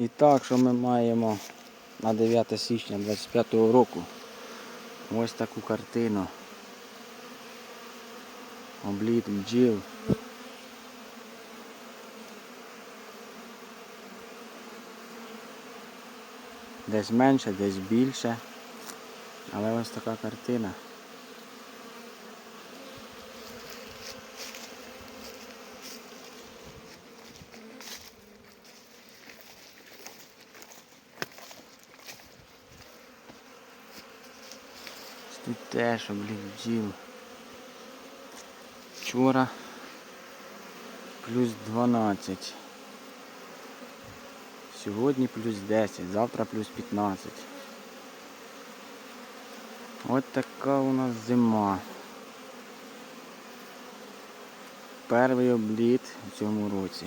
І так, що ми маємо на 9 січня 25 року. Ось таку картину. Обліт бджіл. Десь менше, десь більше. Але ось така картина. Тут теж бджіл. Вчора плюс 12. Сьогодні плюс 10, завтра плюс 15. От така у нас зима. Перший обліт у цьому році.